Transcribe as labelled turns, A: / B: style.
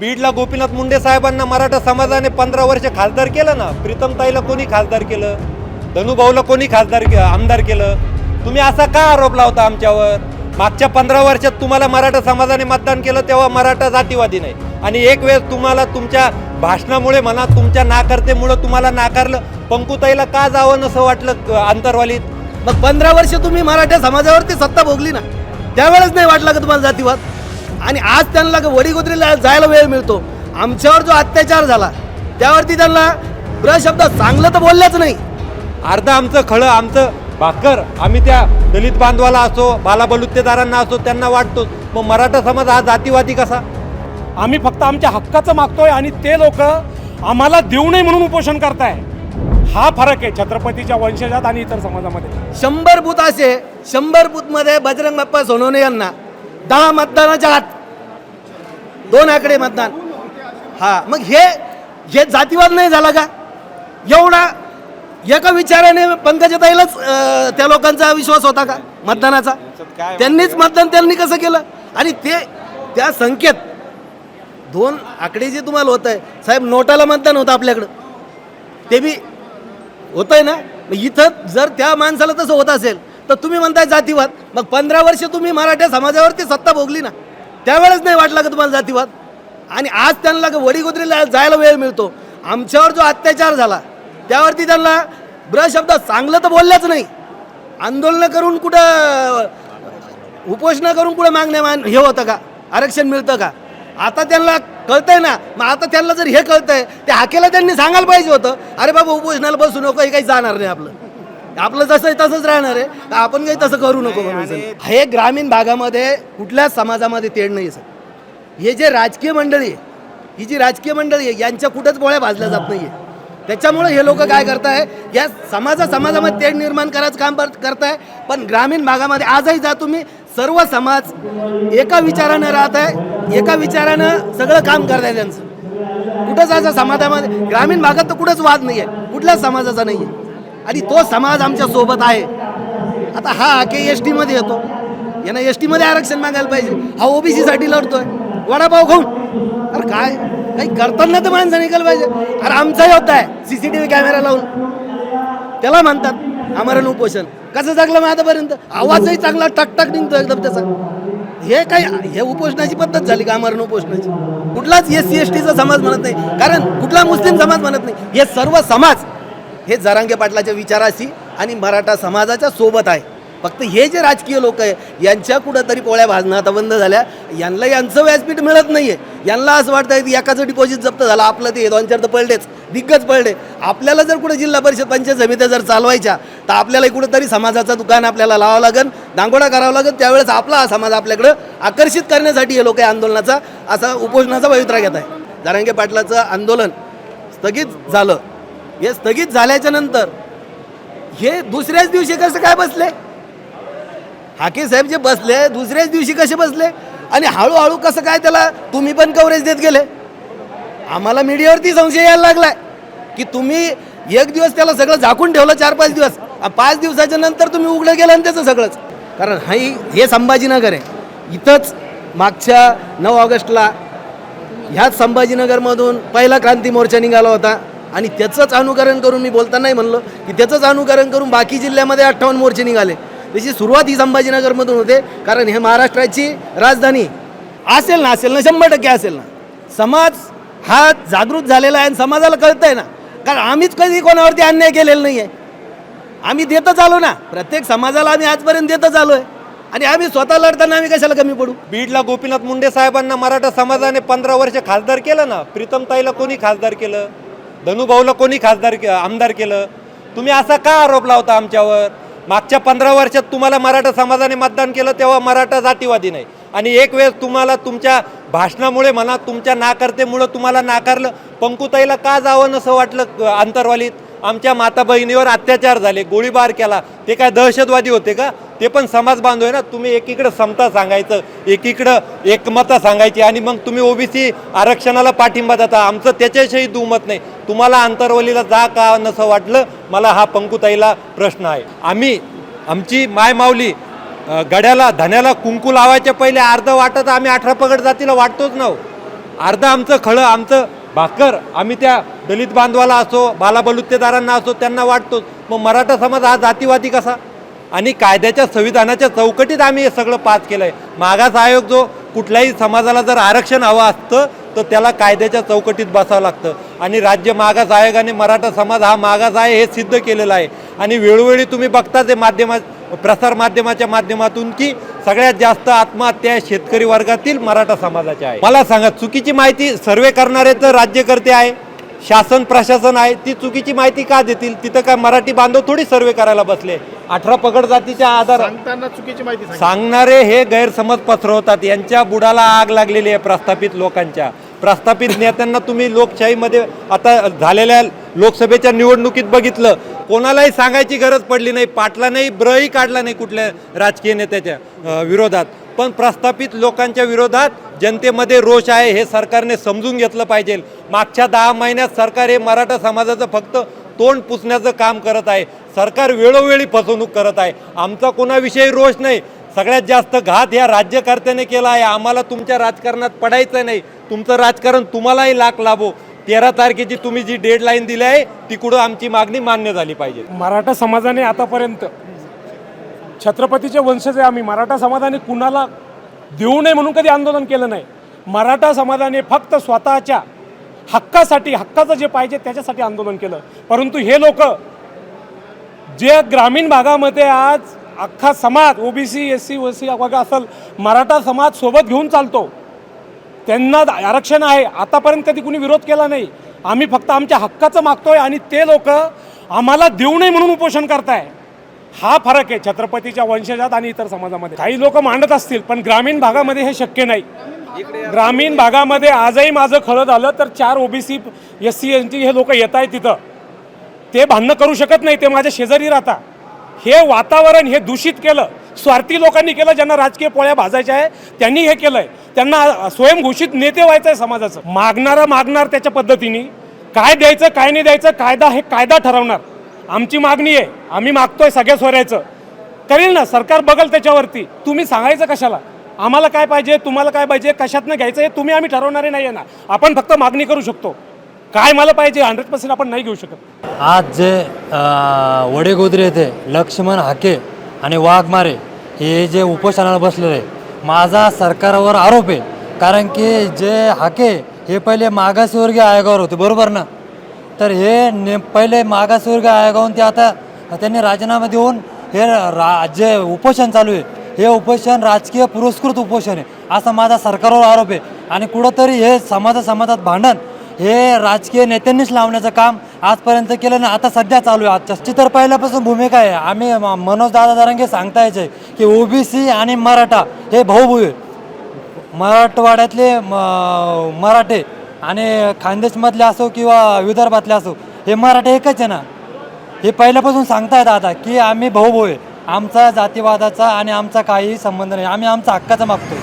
A: बीडला गोपीनाथ मुंडे साहेबांना मराठा समाजाने पंधरा वर्ष खासदार केलं ना प्रीतमताईला कोणी खासदार केलं? धनुभाऊला कोणी खासदार के- आमदार केलं? तुम्ही असा का आरोप लावता आमच्यावर? मागच्या पंधरा वर्षात तुम्हाला मराठा समाजाने मतदान केलं तेव्हा मराठा जातीवादी नाही. आणि एक वेळेस तुम्हाला तुमच्या भाषणामुळे म्हणा तुमच्या नाकारतेमुळं तुम्हाला नाकारलं पंकुताईला का जावं नसं वाटलं अंतरवालीत? आंतरवालीत
B: मग पंधरा वर्ष तुम्ही मराठा समाजावरती सत्ता भोगली ना? त्यावेळेस नाही वाटला का तुम्हाला जातीवाद? आणि आज त्यांना वडीगोदरीला जायला वेळ मिळतो. आमच्यावर जो अत्याचार झाला त्यावरती त्यांना ब्रशब्द चांगलं तर बोलल्याच नाही.
A: अर्ध आमचं खळं आमचं. भाकर आम्ही त्या दलित बांधवाला असो बाला बलुतेदारांना असो त्यांना वाटतो. मग मराठा समाज हा जातीवादी कसा?
C: आम्ही फक्त आमच्या हक्काचं मागतोय आणि ते लोक आम्हाला देऊ नये म्हणून उपोषण करताय. हा फरक आहे छत्रपतीच्या वंशजात आणि इतर समाजामध्ये.
B: शंभर बूथ असे शंभर बूथमध्ये बजरंग बाप्पा सोनवणे यांना दहा मतदानाच्या आत दोन आकडे मतदान. हा मग हे हे जातीवाद नाही झाला का? एवढा एका विचाराने पंकजाताईलाच त्या लोकांचा विश्वास होता का मतदानाचा? त्यांनीच मतदान त्यांनी कसं केलं? आणि ते त्या संख्येत दोन आकडे जे तुम्हाला होत आहे साहेब नोटाला मतदान होतं आपल्याकडं. ते बी होत आहे ना? मग इथं जर त्या माणसाला तसं होत असेल तर तुम्ही म्हणताय जातीवाद. मग पंधरा वर्ष तुम्ही मराठा समाजावरती सत्ता भोगली ना? त्यावेळेस नाही वाटला का तुम्हाला जातीवाद? आणि आज त्यांना वडीगोदरीला जायला वेळ मिळतो? आमच्यावर जो अत्याचार झाला त्यावरती त्यांना ब्रशब्द चांगलं तर बोलल्याच नाही. आंदोलनं करून कुठं उपोषणं करून कुठं मागण्या मान हे होतं का? आरक्षण मिळतं का? आता त्यांना कळतंय ना मग आता त्यांना जर हे कळतंय ते हाकेला त्यांनी सांगायला पाहिजे होतं अरे बाबा उपोषणाला बसू नको हे काही जाणार नाही आपलं. आपलं जसं आहे तसंच राहणार आहे. तर आपण काही तसं करू नको म्हणून हे ग्रामीण भागामध्ये कुठल्याच समाजामध्ये तेढ नाही सर. हे जे राजकीय मंडळी आहे ही जी राजकीय मंडळी आहे यांच्या कुठंच पोळ्या भाजल्या जात नाहीये. त्याच्यामुळे हे लोक काय करताय या समाजा समाजामध्ये तेढ निर्माण करायचं काम कर- करताय पण ग्रामीण भागामध्ये आजही जा तुम्ही सर्व समाज एका विचारानं राहत आहे एका विचारानं सगळं काम करताय त्यांचं. कुठंच असं समाजामध्ये ग्रामीण भागात तर कुठंच वाद नाही आहे कुठल्याच समाजाचा नाही आहे आणि तो समाज आमच्यासोबत आहे. आता हा के एस टीमध्ये येतो. यांना एस टीमध्ये आरक्षण मागायला पाहिजे. हा ओबीसी साठी लढतोय. वडापाव खाऊन. अरे काय? काही करताना तर माणसं निघालं पाहिजे. अरे आमचा योद्धा आहे. सीसीटीव्ही कॅमेरा लावून. त्याला म्हणतात आमरण उपोषण. कसं जगलं मग आतापर्यंत? आवाजही चांगला टकटक निघतो एकदम त्याचा. हे काय हे उपोषणाची पद्धत झाली का आमरण उपोषणाची? कुठलाच एस सी एस टीचा समाज म्हणत नाही. कारण कुठला मुस्लिम समाज म्हणत नाही. हे सर्व समाज हे जरांगे पाटलाच्या विचाराशी आणि मराठा समाजाच्या सोबत आहे. फक्त हे जे राजकीय लोक आहे यांच्या कुठंतरी पोळ्या भाजणं आता बंद झाल्या. यांना यांचं व्यासपीठ मिळत नाही आहे यांना असं वाटतं की एकाचं डिपॉझिट जप्त झालं आपलं ते दोन चार तर पडलेच दिग्गज पडले आपल्याला जर कुठं जिल्हा परिषद पंचायत समित्या जर चालवायच्या तर आपल्याला कुठंतरी समाजाचं दुकान आपल्याला लावावं लागेल दांगोडा करावा लागेल. त्यावेळेस आपला हा समाज आपल्याकडं आकर्षित करण्यासाठी हे लोक या आंदोलनाचा असा उपोषणाचा पवित्रा घेत आहे. जरांगे पाटलाचं आंदोलन स्थगित झालं. हे स्थगित झाल्याच्यानंतर हे दुसऱ्याच दिवशी कसं काय बसले? हाके साहेब जे बसले दुसऱ्याच दिवशी कसे बसले? आणि हळूहळू कसं काय त्याला तुम्ही पण कव्हरेज देत गेले? आम्हाला मीडियावरती संशय यायला लागलाय की तुम्ही एक दिवस त्याला सगळं झाकून ठेवलं चार पाच दिवस. पाच दिवसाच्या नंतर तुम्ही उघडं गेलं आणि त्याचं सगळंच. कारण हाही हे संभाजीनगर आहे. इथंच मागच्या नऊ ऑगस्टला ह्याच संभाजीनगरमधून पहिला क्रांती मोर्चा निघाला होता. आणि त्याचंच अनुकरण करून मी बोलतानाही म्हणलं की त्याचंच अनुकरण करून बाकी जिल्ह्यामध्ये अठ्ठावन्न मोर्चे निघाले. त्याची सुरुवात ही संभाजीनगरमधून होते. कारण हे महाराष्ट्राची राजधानी असेल ना असेल ना शंभर टक्के असेल ना. समाज हा जागृत झालेला आहे आणि समाजाला कळतंय ना. कारण आम्हीच कधी कोणावरती अन्याय केलेला नाही आहे आम्ही देतच आलो ना. प्रत्येक समाजाला आम्ही आजपर्यंत देतच आलो आहे आणि आम्ही स्वतः लढताना आम्ही कशाला कमी पडू?
A: बीडला गोपीनाथ मुंडे साहेबांना मराठा समाजाने पंधरा वर्ष खासदार केलं ना? प्रीतमताईला कोणी खासदार केलं? धनुभाऊला कोणी खासदार के- आमदार केलं? तुम्ही असा का आरोप लावता आमच्यावर? मागच्या पंधरा वर्षात तुम्हाला मराठा समाजाने मतदान केलं तेव्हा मराठा जातीवादी नाही. आणि एक वेळेस तुम्हाला तुमच्या भाषणामुळे म्हणा तुमच्या नाकर्तेमुळं तुम्हाला नाकारलं पंकुताईला का जावं नसं वाटलं अंतरवालीत? आमच्या माता बहिणीवर अत्याचार झाले गोळीबार केला. ते काय दहशतवादी होते का? ते पण समाज बांधव आहे ना तुम्ही एकीकडं समता सांगायचं एकीकडं एकमता सांगायची आणि मग तुम्ही ओबीसी आरक्षणाला पाठिंबा देता. आमचं त्याच्याविषयी दुमत नाही. तुम्हाला आंतरवलीला जा का नसं वाटलं मला हा पंकुताईला प्रश्न आहे. आम्ही आमची मायमावली गड्याला धन्याला कुंकू लावायच्या पहिले अर्ध वाटत आम्ही अठरा पगड जातीला वाटतोच ना अर्धं अर्ध आमचं खळं आमचं भाकर आम्ही त्या दलित बांधवाला असो बालाबलुतेदारांना असो त्यांना वाटतोच. मग मराठा समाज हा जातीवादी कसा? आणि कायद्याच्या संविधानाच्या चौकटीत आम्ही हे सगळं पास केलं आहे मागास आयोग जो कुठल्याही समाजाला जर आरक्षण हवं असतं तर त्याला कायद्याच्या चौकटीत बसावं लागतं. आणि राज्य मागास आयोगाने मराठा समाज हा मागास आहे हे सिद्ध केलेलं आहे. आणि वेळोवेळी तुम्ही बघताच हे माध्यमा प्रसारमाध्यमाच्या माध्यमातून की सगळ्यात जास्त आत्महत्या शेतकरी वर्गातील मराठा समाजाच्या आहे. मला सांगा चुकीची माहिती सर्वे करणारे तर राज्यकर्ते आहे. शासन प्रशासन आहे ती चुकीची माहिती का देतील? तिथं काय मराठी बांधव थोडी सर्वे करायला बसले. अठरा पगड जातीच्या आधार
D: सांगताना चुकीची माहिती.
A: सांगणारे हे गैरसमज पसरवतात. यांच्या बुडाला आग लागलेली आहे प्रस्थापित लोकांच्या. प्रस्थापित नेत्यांना तुम्ही लोकशाहीमध्ये आता झालेल्या लोकसभेच्या निवडणुकीत बघितलं. कोणालाही सांगायची गरज पडली नाही. पाटला नाही ब्रही काढला नाही कुठल्या राजकीय नेत्याच्या विरोधात. पण प्रस्थापित लोकांच्या विरोधात जनतेमध्ये रोष आहे हे सरकारने समजून घेतलं पाहिजे. मागच्या दहा महिन्यात सरकार हे मराठा समाजाचं फक्त तोंड पुसण्याचं काम करत आहे. सरकार वेळोवेळी फसवणूक करत आहे. आमचा कोणाविषयी रोष नाही. सगळ्यात जास्त घात या राज्यकर्त्याने केला आहे. आम्हाला तुमच्या राजकारणात पडायचं नाही. तुमचं राजकारण तुम्हालाही लाख लाभो. तेरा तारखेची तुम्ही जी डेडलाईन दिली आहे तिकडं आमची मागणी मान्य झाली पाहिजे.
C: मराठा समाजाने आतापर्यंत छत्रपतीचे वंशज आहे आम्ही. मराठा समाजाने कुणाला देऊ नये म्हणून कधी आंदोलन केलं नाही. मराठा समाजाने फक्त स्वतःच्या हक्कासाठी हक्काचं जे पाहिजे त्याच्यासाठी आंदोलन केलं. परंतु हे लोक जे ग्रामीण भागामध्ये आज अख्खा समाज OBC S C O C वगैरे असेल मराठा समाज सोबत घेऊन चालतो. त्यांना आरक्षण आहे. आतापर्यंत कधी कुणी विरोध केला नाही. आम्ही फक्त आमच्या हक्काचं मागतोय आणि ते लोक आम्हाला देऊ नये म्हणून उपोषण करताय. हा फरक आहे छत्रपतीच्या वंशजात आणि इतर समाजामध्ये. काही लोक मांडत असतील पण ग्रामीण भागामध्ये हे शक्य नाही. ग्रामीण भागामध्ये आजही माझं खरं झालं तर चार OBC S C NT हे लोक येत आहेत तिथं. ते भांडणं करू शकत नाही ते माझ्या शेजारी राहता. हे वातावरण हे दूषित केलं. स्वार्थी लोकांनी केलं ज्यांना राजकीय पोळ्या भाजायच्या आहे त्यांनी हे केलंय. त्यांना स्वयंघोषित नेते व्हायचं आहे समाजाचं. मागणारा मागणार त्याच्या पद्धतीने. काय द्यायचं काय नाही द्यायचं कायदा हे कायदा ठरवणार. आमची मागणी आहे. आम्ही मागतोय सगळ्या सोऱ्याचं. करेल ना सरकार बघल त्याच्यावरती. तुम्ही सांगायचं कशाला? आम्हाला काय पाहिजे तुम्हाला काय पाहिजे कशातनं घ्यायचं हे तुम्ही आम्ही ठरवणारे नाही आहे ना. आपण फक्त मागणी करू शकतो. काय मला पाहिजे हंड्रेड पर्सेंट आपण नाही घेऊ शकत.
E: आज जे वडेगोदरे येथे लक्ष्मण हाके आणि वाघमारे हे जे उपोषणाला बसलेले माझा सरकारवर आरोप आहे. कारण की जे हाके हे पहिले मागासवर्गीय आयोगावर होते बरोबर ना? तर हे ने पहिले मागासवर्ग आयोगाहून ते आता त्यांनी राजीनामा देऊन हे रा जे उपोषण चालू आहे हे उपोषण राजकीय पुरस्कृत उपोषण आहे असा माझा सरकारवर आरोप आहे. आणि कुठंतरी हे समाजा समाजात भांडण हे राजकीय नेत्यांनीच लावण्याचं काम आजपर्यंत केलं ना आता सध्या चालू आहे. आजच्या तर पहिल्यापासून भूमिका आहे. आम्ही म- मनोज दादा दारांगे सांगता यायचे की ओबीसी आणि मराठा हे भाऊभाऊ आहे मराठवाड्यातले म- मराठे आणि खानदेशमधले असो किंवा विदर्भातले असो हे मराठे एकच आहे ना. हे पहिल्यापासून सांगतायत आता की आम्ही भाऊ भाऊ आहे आमचा जातीवादाचा आणि आमचा काही संबंध नाही. आम्ही आमचा हक्काचा मागतो